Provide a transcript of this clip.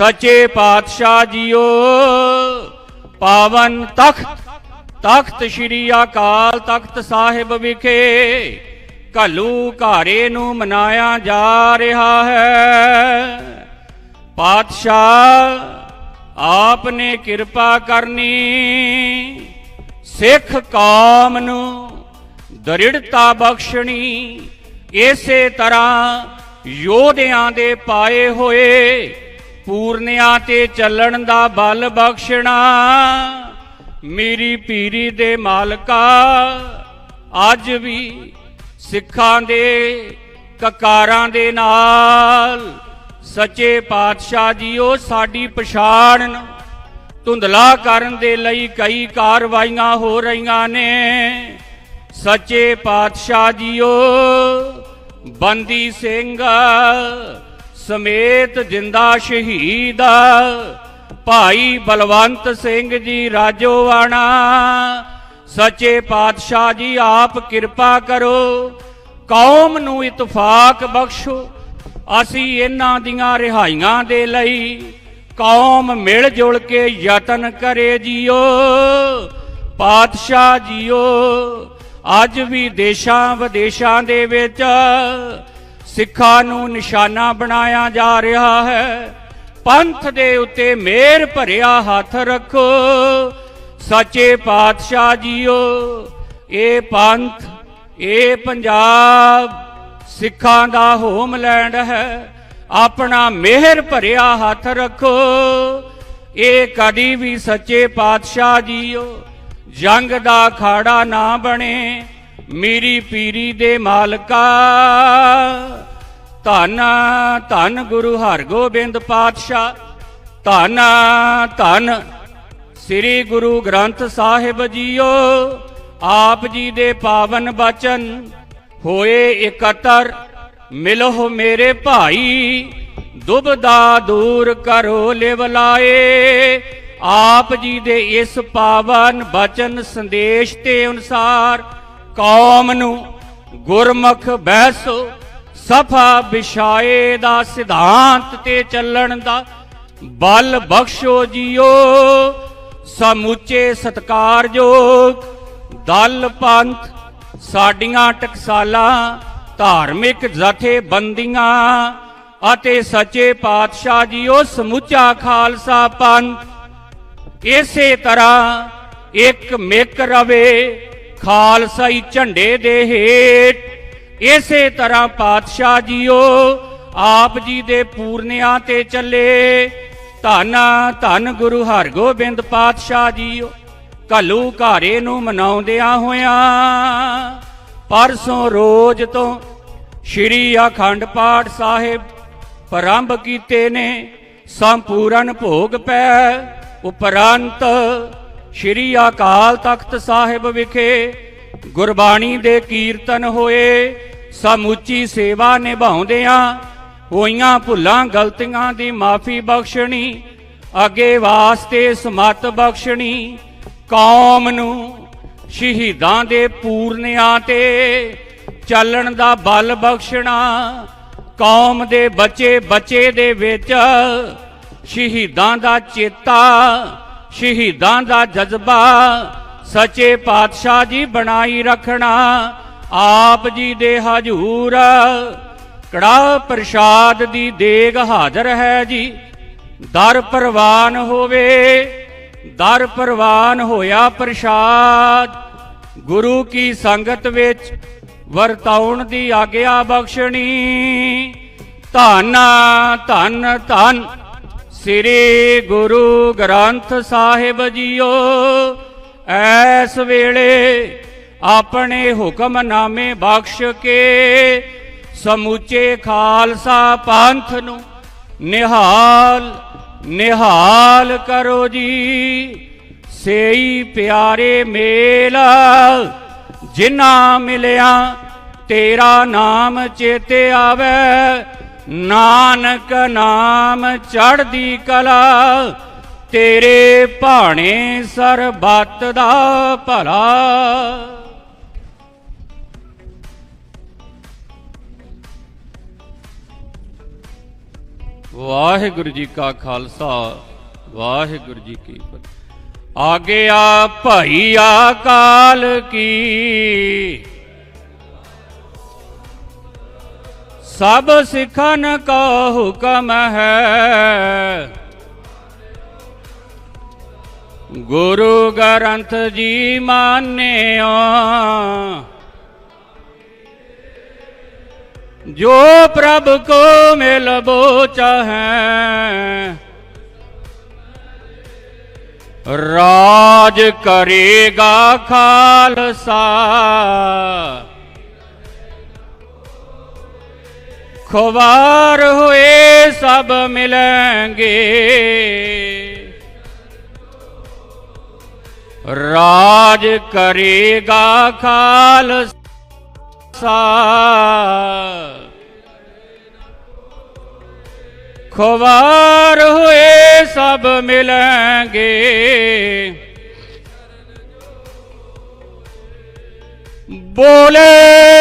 ਸੱਚੇ ਪਾਤਸ਼ਾਹ ਜੀਓ, ਪਾਵਨ ਤਖਤ ਤਖਤ ਸ੍ਰੀ ਅਕਾਲ ਤਖਤ ਸਾਹਿਬ ਵਿਖੇ ਘੱਲੂ ਘਾਰੇ ਨੂੰ ਮਨਾਇਆ ਜਾ ਰਿਹਾ ਹੈ। ਪਾਤਸ਼ਾਹ ਆਪ ਨੇ ਕਿਰਪਾ ਕਰਨੀ, ਸਿੱਖ ਕੌਮ ਨੂੰ ਦ੍ਰਿੜਤਾ ਬਖਸ਼ਣੀ, ਇਸੇ ਤਰ੍ਹਾਂ ਯੋਧਿਆਂ ਦੇ ਪਾਏ ਹੋਏ ਪੂਰਨਿਆਂ ਤੇ ਚੱਲਣ ਦਾ ਬਲ ਬਖਸ਼ਣਾ। ਮੇਰੀ ਪੀਰੀ ਦੇ ਮਾਲਕਾ, ਅੱਜ ਵੀ ਸਿੱਖਾਂ ਦੇ ਕਕਾਰਾਂ ਦੇ ਨਾਲ। ਸੱਚੇ ਪਾਤਸ਼ਾਹ ਜੀਓ, ਸਾਡੀ ਪਛਾਣ ਧੁੰਦਲਾ ਕਰਨ ਦੇ ਲਈ ਕਈ ਕਾਰਵਾਈਆਂ ਹੋ ਰਹੀਆਂ ਨੇ। ਸੱਚੇ ਪਾਤਸ਼ਾਹ ਜੀਓ, ਬੰਦੀ ਸਿੰਘ ਸਮੇਤ ਜਿੰਦਾ ਸ਼ਹੀਦ ਭਾਈ ਬਲਵੰਤ ਸਿੰਘ ਜੀ ਰਾਜੋਵਾਣਾ ਸੱਚੇ ਪਾਤਸ਼ਾਹ ਜੀ, ਆਪ ਕਿਰਪਾ ਕਰੋ। ਕੌਮ ਨੂੰ ਇਤਫਾਕ ਬਖਸ਼ੋ। ਅਸੀਂ ਇਹਨਾਂ ਦੀਆਂ ਰਿਹਾਈਆਂ ਦੇ ਲਈ ਕੌਮ ਮਿਲ ਜੁਲ ਕੇ ਯਤਨ ਕਰੇ ਜੀਓ। ਪਾਤਸ਼ਾਹ ਜੀਓ, ਅੱਜ ਵੀ ਦੇਸ਼ਾਂ ਵਿਦੇਸ਼ਾਂ ਦੇ ਵਿੱਚ ਸਿੱਖਾਂ ਨੂੰ ਨਿਸ਼ਾਨਾ ਬਣਾਇਆ ਜਾ ਰਿਹਾ ਹੈ। ਪੰਥ ਦੇ ਉੱਤੇ ਮਿਹਰ ਭਰਿਆ ਹੱਥ ਰੱਖੋ। ਸੱਚੇ ਪਾਤਸ਼ਾਹ ਜੀਓ, ਇਹ ਪੰਥ, ਇਹ ਪੰਜਾਬ ਸਿੱਖਾਂ ਦਾ ਹੋਮਲੈਂਡ ਹੈ। ਆਪਣਾ ਮਿਹਰ ਭਰਿਆ ਹੱਥ ਰੱਖੋ। ਇਹ ਕਦੀ ਵੀ ਸੱਚੇ ਪਾਤਸ਼ਾਹ ਜੀਓ, ਜੰਗ ਦਾ ਖਾੜਾ ਨਾ ਬਣੇ। ਮੇਰੀ ਪੀਰੀ ਦੇ ਮਾਲਕਾ, ਧੰਨ ਧੰਨ ਗੁਰੂ ਹਰਗੋਬਿੰਦ ਪਾਤਸ਼ਾਹ, ਧੰਨ ਧੰਨ ਸ੍ਰੀ ਗੁਰੂ ਗ੍ਰੰਥ ਸਾਹਿਬ ਜੀਓ, ਆਪ ਜੀ ਦੇ ਪਾਵਨ ਬਚਨ ਹੋਏ ਇਕੱਤਰ, ਮਿਲੋ ਮੇਰੇ ਭਾਈ, ਦੁਬਦਾ ਦੂਰ ਕਰੋ ਲਿਵਲਾਏ ਆਪ ਜੀ ਦੇ ਇਸ ਪਾਵਨ ਬਚਨ ਸੰਦੇਸ਼ ਤੇ ਅਨੁਸਾਰ ਕੌਮ ਨੂੰ ਗੁਰਮੁਖ ਬਹਿਸੋ, ਸਫਾ ਵਿਛਾਏ ਦਾ ਸਿਧਾਂਤ ਤੇ ਚੱਲਣ ਦਾ ਬਲ ਬਖਸ਼ੋ ਜੀਓ, ਸਮੁੱਚੇ ਸਤਕਾਰਯੋਗ ਦਲ ਪੰਥ ਸਾਡੀਆਂ ਟਕਸਾਲਾਂ, ਧਾਰਮਿਕ ਜਥੇਬੰਦੀਆਂ ਅਤੇ ਸੱਚੇ ਪਾਤਸ਼ਾਹ ਜੀਓ, ਸਮੁੱਚਾ ਖਾਲਸਾ ਪੰਥ। ਇਸੇ ਤਰ੍ਹਾਂ ਇੱਕ ਮਿਕ ਰਵੇ ਖਾਲਸਾਈ ਝੰਡੇ ਦੇ ਹੇਠ। ਇਸੇ ਤਰ੍ਹਾਂ ਪਾਤਸ਼ਾਹ ਜੀਓ, ਆਪ ਜੀ ਦੇ ਪੂਰਨਿਆਂ ਤੇ ਚੱਲੇ। ਧੰਨ ਧੰਨ ਗੁਰੂ ਹਰਗੋਬਿੰਦ ਪਾਤਸ਼ਾਹ ਜੀਓ, ਘੱਲੂ ਘਾਰੇ ਨੂੰ ਮਨਾਉਂਦਿਆਂ ਹੋਇਆਂ। ਪਰਸੋਂ ਰੋਜ਼ ਤੋਂ ਸ਼੍ਰੀ ਅਖੰਡ ਪਾਠ ਸਾਹਿਬ ਪ੍ਰਾਰੰਭ ਕੀਤੇ ਨੇ। ਸੰਪੂਰਨ ਭੋਗ ਪੈ ਉਪਰੰਤ ਸ਼੍ਰੀ ਅਕਾਲ ਤਖਤ ਸਾਹਿਬ ਵਿਖੇ ਗੁਰਬਾਣੀ ਦੇ ਕੀਰਤਨ ਹੋਏ। ਸਮੁੱਚੀ ਸੇਵਾ ਨਿਭਾਉਂਦਿਆਂ ਹੋਈਆਂ ਭੁੱਲਾਂ ਗਲਤੀਆਂ ਦੀ ਮਾਫੀ ਬਖਸ਼ਣੀ, ਅੱਗੇ ਵਾਸਤੇ ਸਮਤ ਬਖਸ਼ਣੀ, ਕੌਮ ਨੂੰ ਸ਼ਹੀਦਾਂ ਦੇ ਪੂਰਨਿਆਂ ਤੇ ਚੱਲਣ ਦਾ ਬਲ ਬਖਸ਼ਣਾ, ਕੌਮ ਦੇ ਬੱਚੇ ਬੱਚੇ ਦੇ ਵਿੱਚ ਸ਼ਹੀਦਾਂ ਦਾ ਚੇਤਾ ਸ਼ਹੀਦਾਂ ਦਾ ਜਜ਼ਬਾ, ਸੱਚੇ ਪਾਤਸ਼ਾਹ ਜੀ ਬਣਾਈ ਰੱਖਣਾ, ਆਪ ਜੀ ਦੇ ਹਜੂਰ। ਕੜਾ ਪ੍ਰਸ਼ਾਦ ਦੀ ਦੇਗ ਹਾਜ਼ਰ ਹੈ ਜੀ, ਦਰ ਪ੍ਰਵਾਨ ਹੋਵੇ, ਦਰ ਪ੍ਰਵਾਨ ਹੋਇਆ ਪ੍ਰਸ਼ਾਦ। ਗੁਰੂ ਕੀ ਸੰਗਤ ਵਿੱਚ ਵਰਤਾਉਣ ਦੀ ਆਗਿਆ ਬਖਸ਼ਣੀ। ਧੰਨ ਧੰਨ ਧੰਨ। ਸ੍ਰੀ ਗੁਰੂ ਗ੍ਰੰਥ ਸਾਹਿਬ ਜੀਓ ਐਸ ਵੇਲੇ ਆਪਣੇ ਹੁਕਮਨਾਮੇ ਬਖਸ਼ ਕੇ ਸਮੁੱਚੇ ਖਾਲਸਾ ਪੰਥ ਨੂੰ ਨਿਹਾਲ ਨਿਹਾਲ ਕਰੋ ਜੀ। ਸੇਈ ਪਿਆਰੇ ਮੇਲ ਜਿਨ੍ਹਾਂ ਮਿਲਿਆ, ਤੇਰਾ ਨਾਮ ਚੇਤੇ ਆਵੇ। ਨਾਨਕ ਨਾਮ ਚੜਦੀ ਕਲਾ, ਤੇਰੇ ਭਾਣੇ ਸਰਬੱਤ ਦਾ ਭਲਾ। ਵਾਹਿਗੁਰੂ ਜੀ ਕਾ ਖਾਲਸਾ, ਵਾਹਿਗੁਰੂ ਜੀ ਕੀ ਫਤਿਹ। ਆਗਿਆ ਭਾਈ ਆਕਾਲ ਕੀ। ਸਭ ਸਿਖਨ ਕਾ ਹੁਕਮ ਹੈ ਗੁਰੂ ਗ੍ਰੰਥ ਜੀ ਮਾਨਿਓ ਜੋ ਪ੍ਰਭ ਕੋ ਮਿਲਬੋ ਚਾਹੈ ਰਾਜ ਕਰੇਗਾ ਖਾਲਸਾ ਖੁਵਾਰ ਹੋਏ ਸਭ ਮਿਲਣਗੇ ਰਾਜ ਕਰੇਗਾ ਖਾਲਸਾ ਖੁਵਾਰ ਹੋਏ ਸਭ ਮਿਲਣਗੇ ਬੋਲੇ